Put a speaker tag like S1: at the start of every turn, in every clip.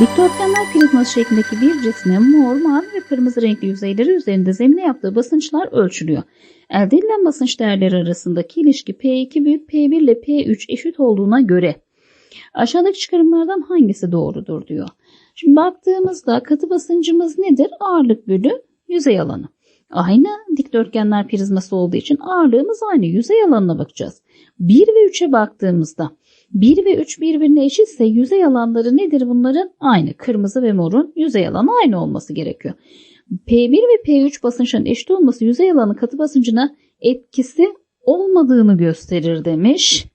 S1: Dikdörtgenler prizması şeklindeki bir cismin mor, mavi ve kırmızı renkli yüzeyleri üzerinde zemine yaptığı basınçlar ölçülüyor. Elde edilen basınç değerleri arasındaki ilişki P2 büyük P1 ile P3 eşit olduğuna göre aşağıdaki çıkarımlardan hangisi doğrudur diyor. Şimdi baktığımızda katı basıncımız nedir? Ağırlık bölü yüzey alanı. Aynı dikdörtgenler prizması olduğu için ağırlığımız aynı. Yüzey alanına bakacağız. 1 ve 3'e baktığımızda 1 ve 3 birbirine eşitse yüzey alanları nedir bunların? Aynı. Kırmızı ve morun yüzey alanı aynı olması gerekiyor. P1 ve P3 basınçların eşit olması yüzey alanı katı basıncına etkisi olmadığını gösterir demiş.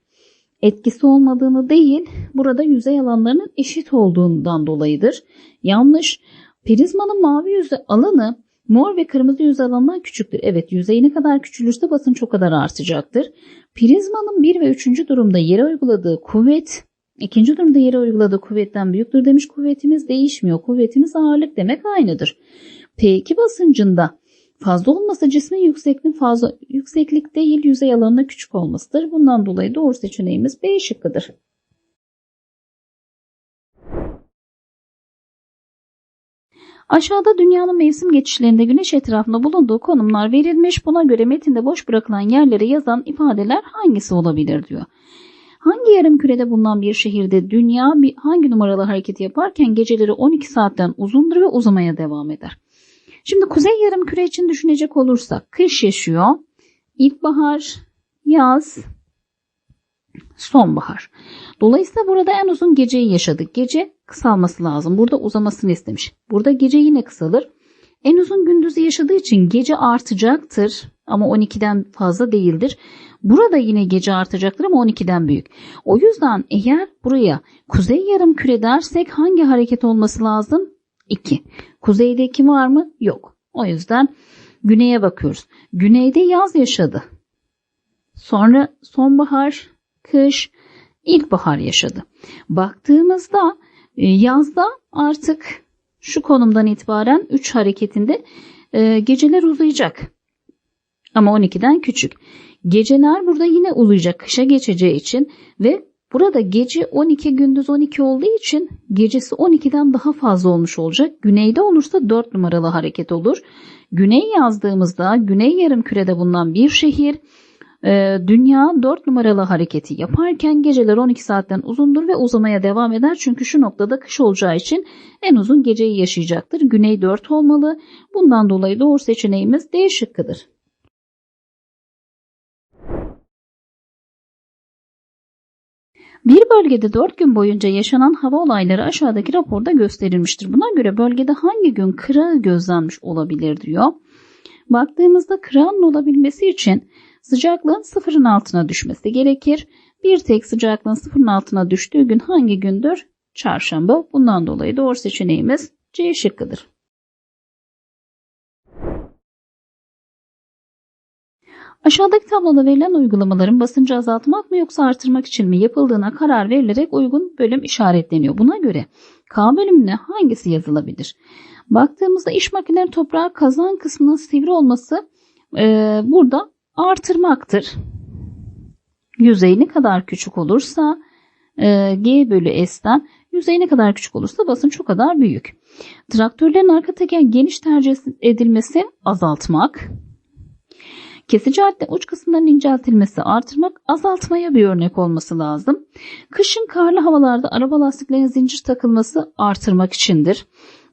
S1: Etkisi olmadığını değil, burada yüzey alanlarının eşit olduğundan dolayıdır. Yanlış. Prizmanın mavi yüzey alanı mor ve kırmızı yüzey alanından küçüktür. Evet yüzeyi ne kadar küçülürse basınç o kadar artacaktır. Prizmanın 1 ve 3. durumda yere uyguladığı kuvvet ikinci durumda yere uyguladığı kuvvetten büyüktür demiş. Kuvvetimiz değişmiyor. Kuvvetimiz ağırlık demek aynıdır. P2 basıncında fazla olması cismin yüksekliğin fazla yükseklik değil yüzey alanına küçük olmasıdır. Bundan dolayı doğru seçeneğimiz B şıkkıdır. Aşağıda dünyanın mevsim geçişlerinde güneş etrafında bulunduğu konumlar verilmiş. Buna göre metinde boş bırakılan yerleri yazan ifadeler hangisi olabilir diyor. Hangi yarım kürede bulunan bir şehirde dünya bir, hangi numaralı hareket yaparken geceleri 12 saatten uzundur ve uzamaya devam eder? Şimdi kuzey yarım küre için düşünecek olursak kış yaşıyor, ilkbahar, yaz, sonbahar. Dolayısıyla burada en uzun geceyi yaşadık. Gece kısalması lazım. Burada uzamasını istemiş. Burada gece yine kısalır. En uzun gündüzü yaşadığı için gece artacaktır ama 12'den fazla değildir. Burada yine gece artacaktır ama 12'den büyük. O yüzden eğer buraya kuzey yarım küre dersek hangi hareket olması lazım? 2. Kuzeydeki var mı? Yok. O yüzden güneye bakıyoruz. Güneyde yaz yaşadı. Sonra sonbahar, kış, ilkbahar yaşadı. Baktığımızda e, yazda artık şu konumdan itibaren 3 hareketinde e, geceler uzayacak. Ama 12'den küçük. Geceler burada yine uzayacak kışa geçeceği için ve burada gece 12 gündüz 12 olduğu için gecesi 12'den daha fazla olmuş olacak. Güneyde olursa 4 numaralı hareket olur. Güney yazdığımızda güney yarım kürede bulunan bir şehir ee, dünya 4 numaralı hareketi yaparken geceler 12 saatten uzundur ve uzamaya devam eder. Çünkü şu noktada kış olacağı için en uzun geceyi yaşayacaktır. Güney 4 olmalı. Bundan dolayı doğru seçeneğimiz D şıkkıdır. Bir bölgede 4 gün boyunca yaşanan hava olayları aşağıdaki raporda gösterilmiştir. Buna göre bölgede hangi gün kırağı gözlenmiş olabilir diyor. Baktığımızda kırağın olabilmesi için sıcaklığın sıfırın altına düşmesi gerekir. Bir tek sıcaklığın sıfırın altına düştüğü gün hangi gündür? Çarşamba. Bundan dolayı doğru seçeneğimiz C şıkkıdır. Aşağıdaki tabloda verilen uygulamaların basıncı azaltmak mı yoksa artırmak için mi yapıldığına karar verilerek uygun bölüm işaretleniyor. Buna göre K bölümüne hangisi yazılabilir? Baktığımızda iş makineleri toprağı kazan kısmının sivri olması e, burada artırmaktır. Yüzey ne kadar küçük olursa e, G bölü S'ten yüzey ne kadar küçük olursa basınç o kadar büyük. Traktörlerin arka teker geniş tercih edilmesi azaltmak. Kesici aletle uç kısımların inceltilmesi artırmak azaltmaya bir örnek olması lazım. Kışın karlı havalarda araba lastiklerine zincir takılması artırmak içindir.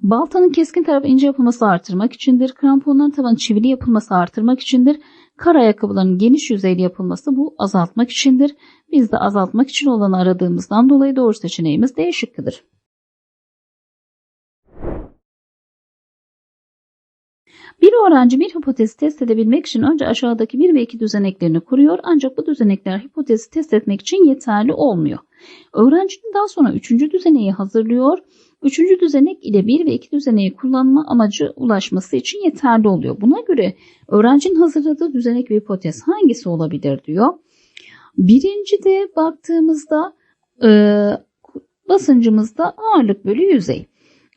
S1: Baltanın keskin tarafı ince yapılması artırmak içindir. Kramponların tabanı çivili yapılması artırmak içindir. Kar ayakkabılarının geniş yüzeyli yapılması bu azaltmak içindir. Biz de azaltmak için olanı aradığımızdan dolayı doğru seçeneğimiz D şıkkıdır. Bir öğrenci bir hipotezi test edebilmek için önce aşağıdaki bir ve iki düzeneklerini kuruyor ancak bu düzenekler hipotezi test etmek için yeterli olmuyor. Öğrencinin daha sonra üçüncü düzeneği hazırlıyor. Üçüncü düzenek ile bir ve iki düzeneği kullanma amacı ulaşması için yeterli oluyor. Buna göre öğrencinin hazırladığı düzenek ve hipotez hangisi olabilir diyor. Birinci de baktığımızda e, basıncımızda ağırlık bölü yüzey.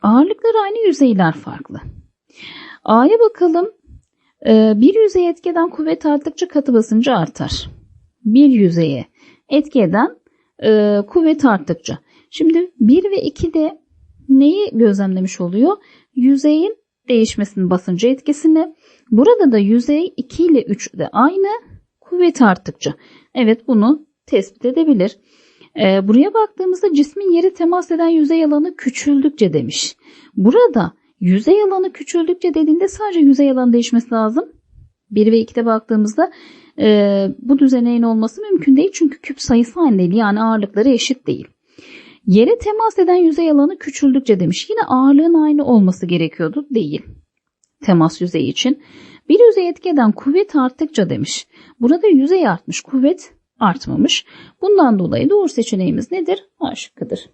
S1: Ağırlıklar aynı yüzeyler farklı. A'ya bakalım. Ee, bir yüzeye etki eden kuvvet arttıkça katı basıncı artar. Bir yüzeye etki eden e, kuvvet arttıkça. Şimdi 1 ve 2'de neyi gözlemlemiş oluyor? Yüzeyin değişmesinin basıncı etkisini. Burada da yüzey 2 ile 3 de aynı. Kuvvet arttıkça. Evet bunu tespit edebilir. Ee, buraya baktığımızda cismin yeri temas eden yüzey alanı küçüldükçe demiş. Burada yüzey alanı küçüldükçe dediğinde sadece yüzey alanı değişmesi lazım. 1 ve 2'de baktığımızda e, bu düzeneğin olması mümkün değil. Çünkü küp sayısı aynı değil. Yani ağırlıkları eşit değil. Yere temas eden yüzey alanı küçüldükçe demiş. Yine ağırlığın aynı olması gerekiyordu. Değil. Temas yüzeyi için. Bir yüzey etki eden kuvvet arttıkça demiş. Burada yüzey artmış, kuvvet artmamış. Bundan dolayı doğru seçeneğimiz nedir? A şıkkıdır.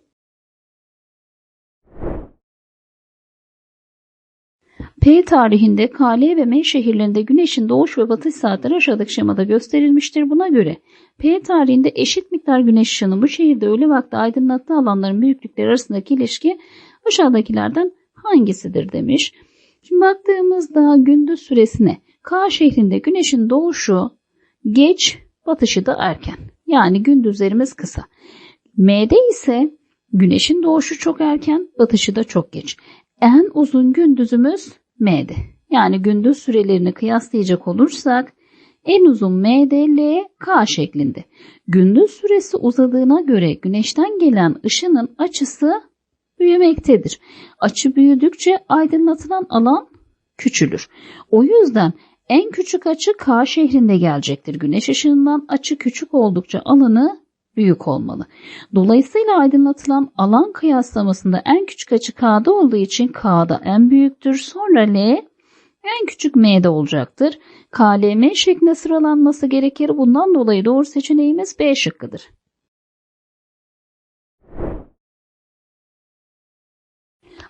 S1: P tarihinde KL ve M şehirlerinde güneşin doğuş ve batış saatleri aşağıdaki şemada gösterilmiştir. Buna göre P tarihinde eşit miktar güneş ışığının bu şehirde öğle vakti aydınlattığı alanların büyüklükleri arasındaki ilişki aşağıdakilerden hangisidir demiş. Şimdi baktığımızda gündüz süresine K şehrinde güneşin doğuşu geç, batışı da erken. Yani gündüzlerimiz kısa. M'de ise güneşin doğuşu çok erken, batışı da çok geç. En uzun gündüzümüz M'de. Yani gündüz sürelerini kıyaslayacak olursak en uzun MDL K şeklinde. Gündüz süresi uzadığına göre güneşten gelen ışının açısı büyümektedir. Açı büyüdükçe aydınlatılan alan küçülür. O yüzden en küçük açı K şehrinde gelecektir. Güneş ışığından açı küçük oldukça alanı büyük olmalı. Dolayısıyla aydınlatılan alan kıyaslamasında en küçük açı K'da olduğu için K'da en büyüktür. Sonra L en küçük M'de olacaktır. KLM şeklinde sıralanması gerekir. Bundan dolayı doğru seçeneğimiz B şıkkıdır.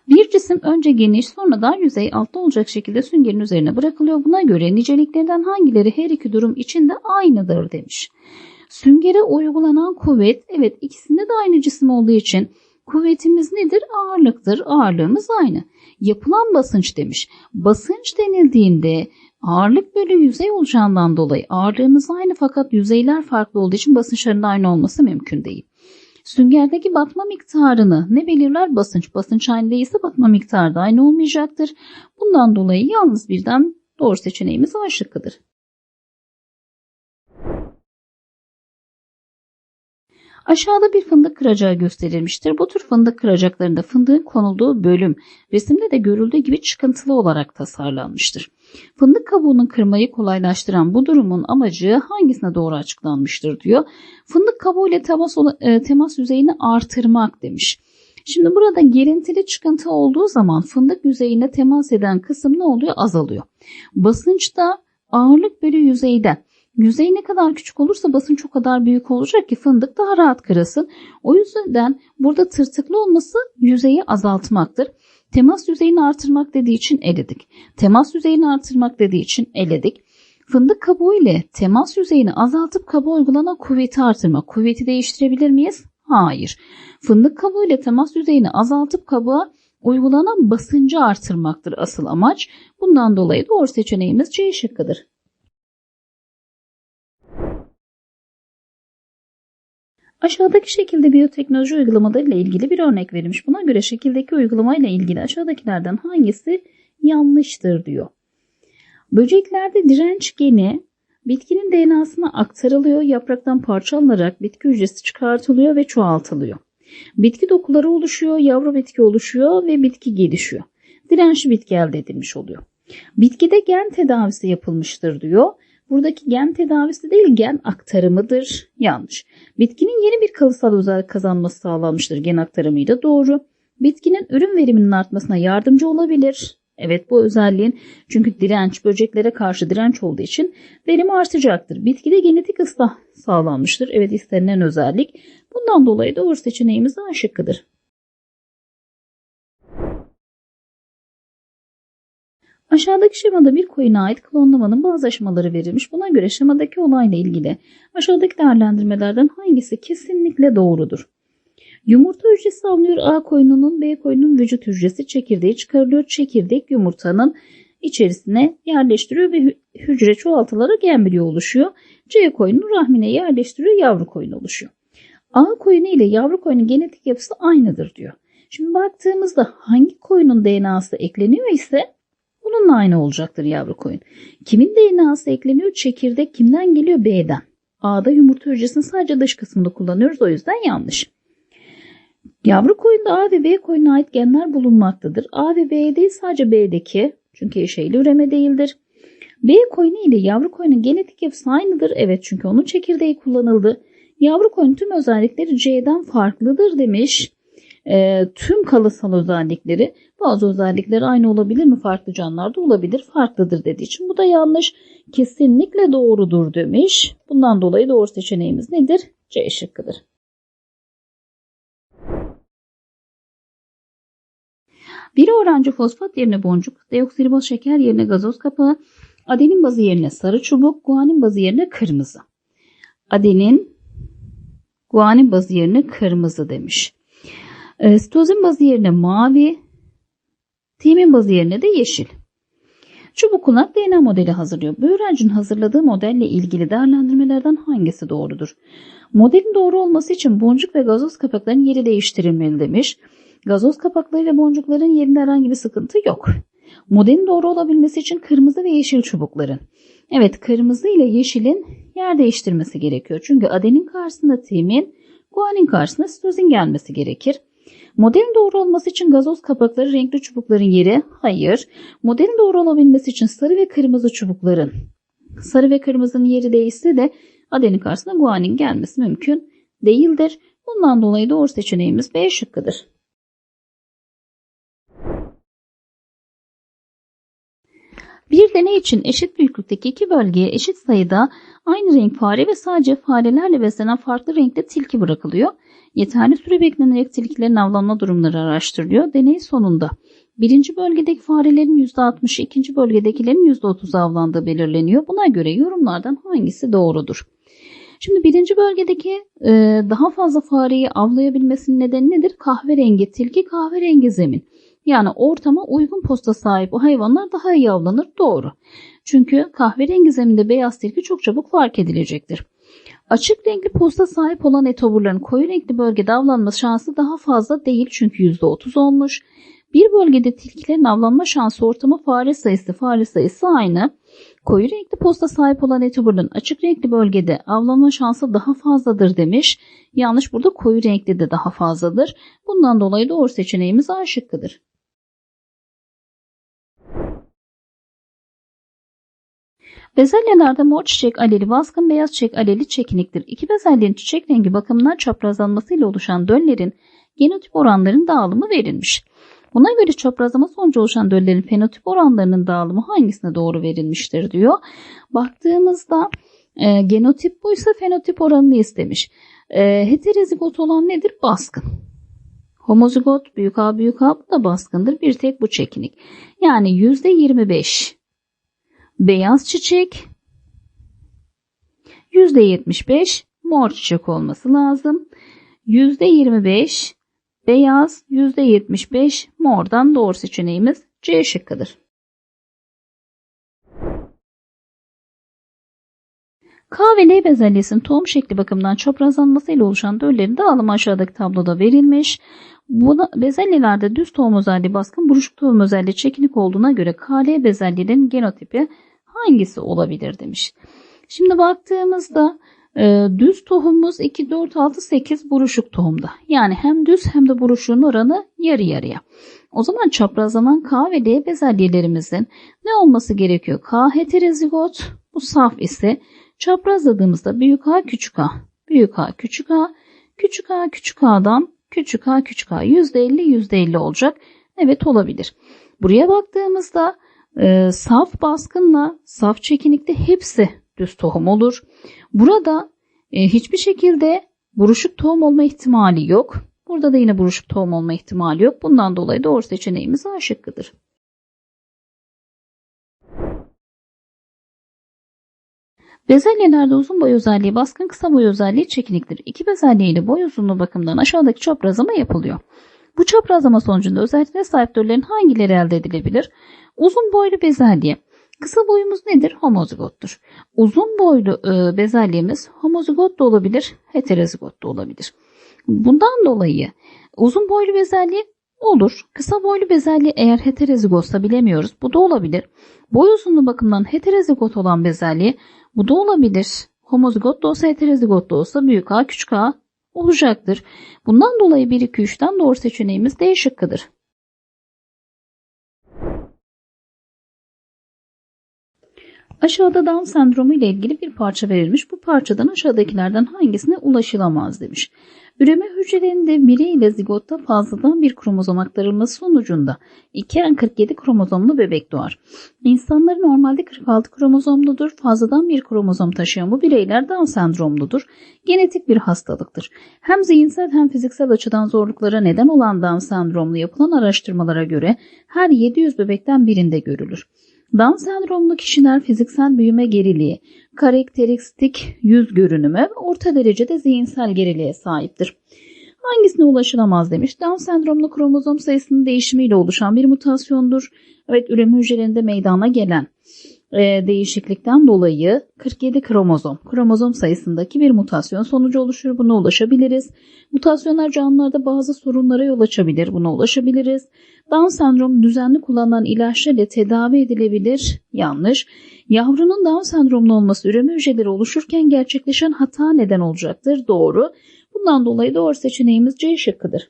S1: Bir cisim önce geniş sonra dar yüzey altta olacak şekilde süngerin üzerine bırakılıyor. Buna göre niceliklerinden hangileri her iki durum içinde aynıdır demiş. Süngere uygulanan kuvvet evet ikisinde de aynı cisim olduğu için kuvvetimiz nedir? Ağırlıktır. Ağırlığımız aynı. Yapılan basınç demiş. Basınç denildiğinde ağırlık bölü yüzey olacağından dolayı ağırlığımız aynı fakat yüzeyler farklı olduğu için basınçların aynı olması mümkün değil. Süngerdeki batma miktarını ne belirler? Basınç. Basınç aynı değilse batma miktarı da aynı olmayacaktır. Bundan dolayı yalnız birden doğru seçeneğimiz A şıkkıdır. Aşağıda bir fındık kıracağı gösterilmiştir. Bu tür fındık kıracaklarında fındığın konulduğu bölüm resimde de görüldüğü gibi çıkıntılı olarak tasarlanmıştır. Fındık kabuğunun kırmayı kolaylaştıran bu durumun amacı hangisine doğru açıklanmıştır diyor. Fındık kabuğu ile temas, e, temas yüzeyini artırmak demiş. Şimdi burada gerintili çıkıntı olduğu zaman fındık yüzeyine temas eden kısım ne oluyor? Azalıyor. Basınçta ağırlık bölü yüzeyden Yüzey ne kadar küçük olursa basınç o kadar büyük olacak ki fındık daha rahat kırılsın. O yüzden burada tırtıklı olması yüzeyi azaltmaktır. Temas yüzeyini artırmak dediği için eledik. Temas yüzeyini artırmak dediği için eledik. Fındık kabuğu ile temas yüzeyini azaltıp kabuğa uygulanan kuvveti artırmak. Kuvveti değiştirebilir miyiz? Hayır. Fındık kabuğu ile temas yüzeyini azaltıp kabuğa uygulanan basıncı artırmaktır asıl amaç. Bundan dolayı doğru seçeneğimiz C şıkkıdır. Aşağıdaki şekilde biyoteknoloji uygulamalarıyla ilgili bir örnek verilmiş. Buna göre şekildeki uygulamayla ilgili aşağıdakilerden hangisi yanlıştır diyor. Böceklerde direnç geni bitkinin DNA'sına aktarılıyor, yapraktan parça alınarak bitki hücresi çıkartılıyor ve çoğaltılıyor. Bitki dokuları oluşuyor, yavru bitki oluşuyor ve bitki gelişiyor. Dirençli bitki elde edilmiş oluyor. Bitkide gen tedavisi yapılmıştır diyor. Buradaki gen tedavisi değil gen aktarımıdır. Yanlış. Bitkinin yeni bir kalıtsal özellik kazanması sağlanmıştır gen aktarımıyla doğru. Bitkinin ürün veriminin artmasına yardımcı olabilir. Evet bu özelliğin çünkü direnç böceklere karşı direnç olduğu için verim artacaktır. Bitkide genetik ıslah sağlanmıştır. Evet istenilen özellik. Bundan dolayı doğru seçeneğimiz A şıkkıdır. Aşağıdaki şemada bir koyuna ait klonlamanın bazı aşamaları verilmiş. Buna göre şemadaki olayla ilgili aşağıdaki değerlendirmelerden hangisi kesinlikle doğrudur? Yumurta hücresi alınıyor. A koyununun B koyunun vücut hücresi çekirdeği çıkarılıyor. Çekirdek yumurtanın içerisine yerleştiriyor ve hücre çoğaltılarak embriyo oluşuyor. C koyunu rahmine yerleştiriyor. Yavru koyun oluşuyor. A koyunu ile yavru koyunun genetik yapısı aynıdır diyor. Şimdi baktığımızda hangi koyunun DNA'sı ekleniyor ise onunla aynı olacaktır yavru koyun. Kimin DNA'sı ekleniyor? Çekirdek kimden geliyor? B'den. A'da yumurta hücresinin sadece dış kısmını kullanıyoruz o yüzden yanlış. Yavru koyunda A ve B koyuna ait genler bulunmaktadır. A ve B değil sadece B'deki çünkü eşeyli üreme değildir. B koyunu ile yavru koyunun genetik yapısı aynıdır. Evet çünkü onun çekirdeği kullanıldı. Yavru koyunun tüm özellikleri C'den farklıdır demiş. E, tüm kalıtsal özellikleri bazı özellikleri aynı olabilir mi? Farklı canlılarda olabilir. Farklıdır dediği için bu da yanlış. Kesinlikle doğrudur demiş. Bundan dolayı doğru seçeneğimiz nedir? C şıkkıdır. Bir öğrenci fosfat yerine boncuk, deoksiriboz şeker yerine gazoz kapağı, adenin bazı yerine sarı çubuk, guanin bazı yerine kırmızı. Adenin, guanin bazı yerine kırmızı demiş. E, sitozin bazı yerine mavi, timin bazı yerine de yeşil. Çubuk kulak DNA modeli hazırlıyor. Bu öğrencinin hazırladığı modelle ilgili değerlendirmelerden hangisi doğrudur? Modelin doğru olması için boncuk ve gazoz kapaklarının yeri değiştirilmeli demiş. Gazoz kapakları ve boncukların yerinde herhangi bir sıkıntı yok. Modelin doğru olabilmesi için kırmızı ve yeşil çubukların. Evet kırmızı ile yeşilin yer değiştirmesi gerekiyor. Çünkü adenin karşısında timin, guanin karşısında sitozin gelmesi gerekir. Modelin doğru olması için gazoz kapakları renkli çubukların yeri hayır. Modelin doğru olabilmesi için sarı ve kırmızı çubukların sarı ve kırmızının yeri değişse de adenin karşısına guanin gelmesi mümkün değildir. Bundan dolayı doğru seçeneğimiz B şıkkıdır. Bir deney için eşit büyüklükteki iki bölgeye eşit sayıda aynı renk fare ve sadece farelerle beslenen farklı renkte tilki bırakılıyor. Yeterli süre beklenerek tilkilerin avlanma durumları araştırılıyor. Deney sonunda birinci bölgedeki farelerin %60'ı, ikinci bölgedekilerin %30'u avlandığı belirleniyor. Buna göre yorumlardan hangisi doğrudur? Şimdi birinci bölgedeki e, daha fazla fareyi avlayabilmesinin nedeni nedir? Kahverengi tilki, kahverengi zemin. Yani ortama uygun posta sahip o hayvanlar daha iyi avlanır. Doğru. Çünkü kahverengi zeminde beyaz tilki çok çabuk fark edilecektir. Açık renkli posta sahip olan etoburların koyu renkli bölgede avlanma şansı daha fazla değil çünkü %30 olmuş. Bir bölgede tilkilerin avlanma şansı ortama fare sayısı fare sayısı aynı. Koyu renkli posta sahip olan etoburların açık renkli bölgede avlanma şansı daha fazladır demiş. Yanlış burada koyu renkli de daha fazladır. Bundan dolayı doğru seçeneğimiz A şıkkıdır. Bezelyelerde mor çiçek aleli baskın beyaz çiçek aleli çekiniktir. İki bezelyenin çiçek rengi bakımından çaprazlanmasıyla oluşan döllerin genotip oranlarının dağılımı verilmiş. Buna göre çaprazlama sonucu oluşan döllerin fenotip oranlarının dağılımı hangisine doğru verilmiştir diyor. Baktığımızda e, genotip buysa fenotip oranını istemiş. E, heterozigot olan nedir? Baskın. Homozigot büyük A büyük A bu da baskındır. Bir tek bu çekinik. Yani %25 beyaz çiçek %75 mor çiçek olması lazım. %25 beyaz %75 mordan doğru seçeneğimiz C şıkkıdır. K ve L bezelyesinin tohum şekli bakımından çaprazlanmasıyla oluşan döllerin dağılımı aşağıdaki tabloda verilmiş. Buna, bezelyelerde düz tohum özelliği baskın, buruşuk tohum özelliği çekinik olduğuna göre KL bezelyelerin genotipi hangisi olabilir demiş. Şimdi baktığımızda e, düz tohumumuz 2, 4, 6, 8 buruşuk tohumda. Yani hem düz hem de buruşuğun oranı yarı yarıya. O zaman çaprazlanan K ve L bezelyelerimizin ne olması gerekiyor? K heterozigot, bu saf ise çaprazladığımızda büyük A küçük A, büyük A küçük A, küçük A küçük A'dan küçük A küçük A %50 %50 olacak. Evet olabilir. Buraya baktığımızda e, saf baskınla saf çekinikte hepsi düz tohum olur. Burada e, hiçbir şekilde buruşuk tohum olma ihtimali yok. Burada da yine buruşuk tohum olma ihtimali yok. Bundan dolayı doğru seçeneğimiz A şıkkıdır. Bezelyelerde uzun boy özelliği baskın, kısa boy özelliği çekiniktir. İki bezelye ile boy uzunluğu bakımından aşağıdaki çaprazlama yapılıyor. Bu çaprazlama sonucunda özelliklere sahip türlerin hangileri elde edilebilir? Uzun boylu bezelye. Kısa boyumuz nedir? Homozigottur. Uzun boylu e, bezelyemiz homozigot da olabilir, heterozigot da olabilir. Bundan dolayı uzun boylu bezelye Olur. Kısa boylu bezelye eğer heterozigotsa bilemiyoruz. Bu da olabilir. Boy uzunluğu bakımından heterozigot olan bezelye bu da olabilir. Homozigot da olsa heterozigot da olsa büyük A küçük A olacaktır. Bundan dolayı 1 2 3'ten doğru seçeneğimiz D şıkkıdır. Aşağıda Down sendromu ile ilgili bir parça verilmiş. Bu parçadan aşağıdakilerden hangisine ulaşılamaz demiş. Üreme hücrelerinde birey ile zigotta fazladan bir kromozom aktarılması sonucunda 2N47 kromozomlu bebek doğar. İnsanların normalde 46 kromozomludur. Fazladan bir kromozom taşıyan bu bireyler Down sendromludur. Genetik bir hastalıktır. Hem zihinsel hem fiziksel açıdan zorluklara neden olan Down sendromlu yapılan araştırmalara göre her 700 bebekten birinde görülür. Down sendromlu kişiler fiziksel büyüme geriliği, karakteristik yüz görünümü orta derecede zihinsel geriliğe sahiptir. Hangisine ulaşılamaz demiş. Down sendromlu kromozom sayısının değişimiyle oluşan bir mutasyondur. Evet üreme hücrelerinde meydana gelen e, değişiklikten dolayı 47 kromozom, kromozom sayısındaki bir mutasyon sonucu oluşur. Buna ulaşabiliriz. Mutasyonlar canlılarda bazı sorunlara yol açabilir. Buna ulaşabiliriz. Down sendromu düzenli kullanılan ilaçlarla tedavi edilebilir. Yanlış. Yavrunun Down sendromlu olması üreme hücreleri oluşurken gerçekleşen hata neden olacaktır. Doğru. Bundan dolayı doğru seçeneğimiz C şıkkıdır.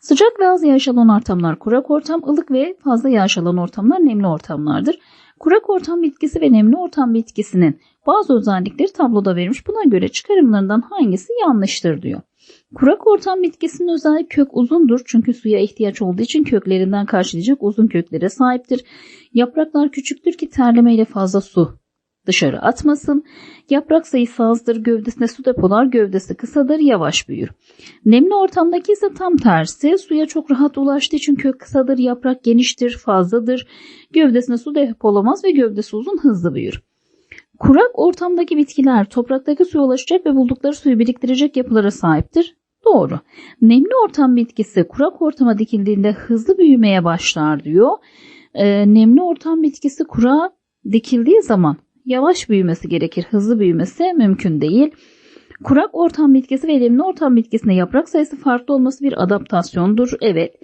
S1: Sıcak ve az yağış alan ortamlar kurak ortam, ılık ve fazla yağış alan ortamlar nemli ortamlardır. Kurak ortam bitkisi ve nemli ortam bitkisinin bazı özellikleri tabloda verilmiş. Buna göre çıkarımlarından hangisi yanlıştır diyor. Kurak ortam bitkisinin özelliği kök uzundur. Çünkü suya ihtiyaç olduğu için köklerinden karşılayacak uzun köklere sahiptir. Yapraklar küçüktür ki terlemeyle fazla su dışarı atmasın. Yaprak sayısı azdır, gövdesine su depolar, gövdesi kısadır, yavaş büyür. Nemli ortamdaki ise tam tersi. Suya çok rahat ulaştığı için kök kısadır, yaprak geniştir, fazladır. Gövdesine su depolamaz ve gövdesi uzun, hızlı büyür. Kurak ortamdaki bitkiler topraktaki suya ulaşacak ve buldukları suyu biriktirecek yapılara sahiptir. Doğru. Nemli ortam bitkisi kurak ortama dikildiğinde hızlı büyümeye başlar diyor. Ee, nemli ortam bitkisi kurağa dikildiği zaman yavaş büyümesi gerekir. Hızlı büyümesi mümkün değil. Kurak ortam bitkisi ve nemli ortam bitkisinde yaprak sayısı farklı olması bir adaptasyondur. Evet.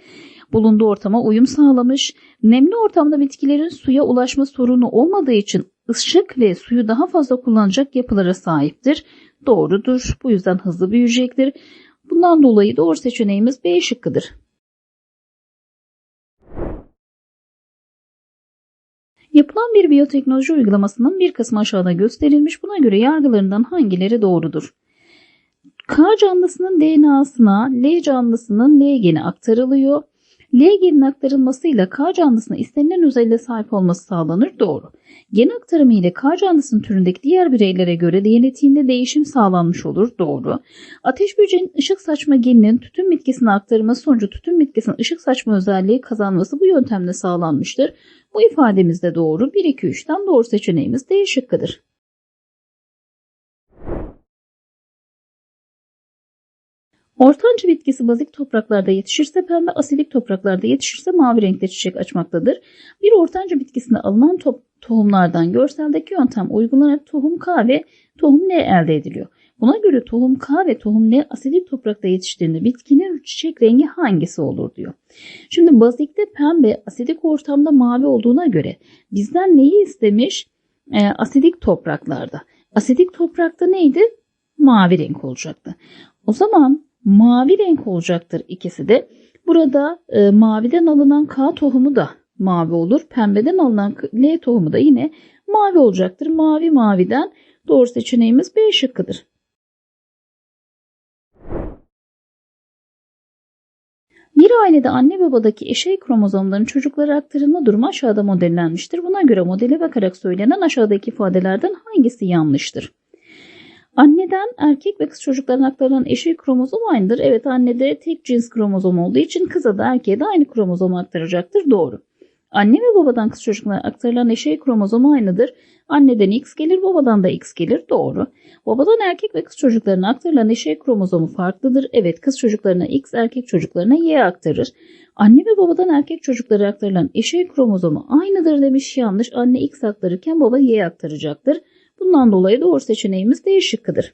S1: Bulunduğu ortama uyum sağlamış. Nemli ortamda bitkilerin suya ulaşma sorunu olmadığı için ışık ve suyu daha fazla kullanacak yapılara sahiptir. Doğrudur. Bu yüzden hızlı büyüyecektir. Bundan dolayı doğru seçeneğimiz B şıkkıdır. Yapılan bir biyoteknoloji uygulamasının bir kısmı aşağıda gösterilmiş. Buna göre yargılarından hangileri doğrudur? K canlısının DNA'sına L canlısının L geni aktarılıyor. L genin aktarılmasıyla K canlısına istenilen özelliğe sahip olması sağlanır. Doğru. Gen aktarımı ile K canlısının türündeki diğer bireylere göre genetiğinde değişim sağlanmış olur. Doğru. Ateş böceğinin ışık saçma geninin tütün bitkisine aktarılması sonucu tütün bitkisinin ışık saçma özelliği kazanması bu yöntemle sağlanmıştır. Bu ifademiz de doğru. 1 2 3'ten doğru seçeneğimiz D şıkkıdır. Ortanca bitkisi bazik topraklarda yetişirse pembe, asidik topraklarda yetişirse mavi renkte çiçek açmaktadır. Bir ortanca bitkisinde alınan to tohumlardan görseldeki yöntem uygulanarak tohum K ve tohum L elde ediliyor. Buna göre tohum K ve tohum L asidik toprakta yetiştiğinde bitkinin çiçek rengi hangisi olur diyor. Şimdi bazikte pembe, asidik ortamda mavi olduğuna göre bizden neyi istemiş? E, asidik topraklarda. Asidik toprakta neydi? Mavi renk olacaktı. O zaman mavi renk olacaktır ikisi de. Burada e, maviden alınan K tohumu da mavi olur. Pembeden alınan L tohumu da yine mavi olacaktır. Mavi maviden doğru seçeneğimiz B şıkkıdır. Bir ailede anne babadaki eşey kromozomların çocuklara aktarılma durumu aşağıda modellenmiştir. Buna göre modele bakarak söylenen aşağıdaki ifadelerden hangisi yanlıştır? Anneden erkek ve kız çocuklarına aktarılan eşey kromozom aynıdır. Evet annede tek cins kromozom olduğu için kıza da erkeğe de aynı kromozomu aktaracaktır. Doğru. Anne ve babadan kız çocuklarına aktarılan eşey kromozomu aynıdır. Anneden X gelir, babadan da X gelir. Doğru. Babadan erkek ve kız çocuklarına aktarılan eşey kromozomu farklıdır. Evet, kız çocuklarına X, erkek çocuklarına Y aktarır. Anne ve babadan erkek çocuklara aktarılan eşey kromozomu aynıdır demiş. Yanlış. Anne X aktarırken baba Y aktaracaktır. Bundan dolayı doğru seçeneğimiz D şıkkıdır.